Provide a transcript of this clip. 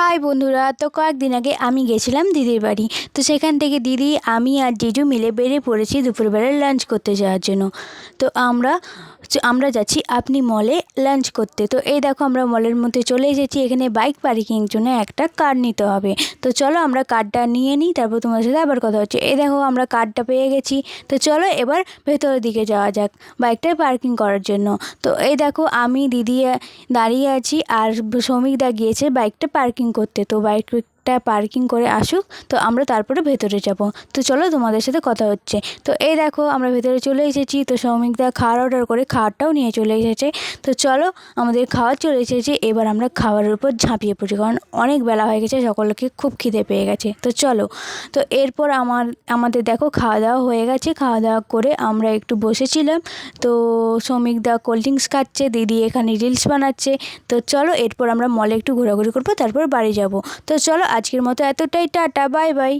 High বন্ধুরা, তো কয়েকদিন আগে আমি গেছিলাম দিদির বাড়ি। তো সেখান থেকে দিদি, আমি আর জিজু মিলে বেরিয়ে পড়েছি দুপুরবেলায় লাঞ্চ করতে যাওয়ার জন্য। তো আমরা আমরা যাচ্ছি আপনি মলে লাঞ্চ করতে। তো এই দেখো আমরা মলের মধ্যে চলে এসেছি, এখানে বাইক পার্কিংয়ের জন্য একটা কার নিতে হবে। তো চলো আমরা কার্ডটা নিয়ে নিই, তারপর তোমার সাথে আবার কথা হচ্ছে। এই দেখো আমরা কার্ডটা পেয়ে গেছি। তো চলো এবার ভেতরের দিকে যাওয়া যাক বাইকটা পার্কিং করার জন্য। তো এই দেখো আমি, দিদি, দাঁড়িয়ে আছি আর সৌমিকদা গিয়েছে বাইকটা পার্কিং করতে তো বাইকটা পার্কিং করে আসুক, তো আমরা তারপরে ভেতরে যাব। তো চলো তোমাদের সাথে কথা হচ্ছে। তো এই দেখো আমরা ভেতরে চলে এসেছি, তো সৌমিকদা খাওয়ার অর্ডার করে খাওয়ারটাও নিয়ে চলে এসেছে। তো চলো আমাদের খাওয়ার চলে এসেছে, এবার আমরা খাবারের উপর ঝাঁপিয়ে পড়ি কারণ অনেক বেলা হয়ে গেছে, সকলকে খুব খিদে পেয়ে গেছে। তো চলো, তো এরপর আমার, আমাদের দেখো খাওয়া দাওয়া হয়ে গেছে, খাওয়া দাওয়া করে আমরা একটু বসেছিলাম। তো সৌমিকদা কোল্ড ড্রিঙ্কস খাচ্ছে, দিদি এখানে রিলস বানাচ্ছে। তো চলো এরপর আমরা মলে একটু ঘোরাঘুরি করব, তারপর বাড়ি যাব। তো চলো আজকের মতো এতটাই টাটা বাই বাই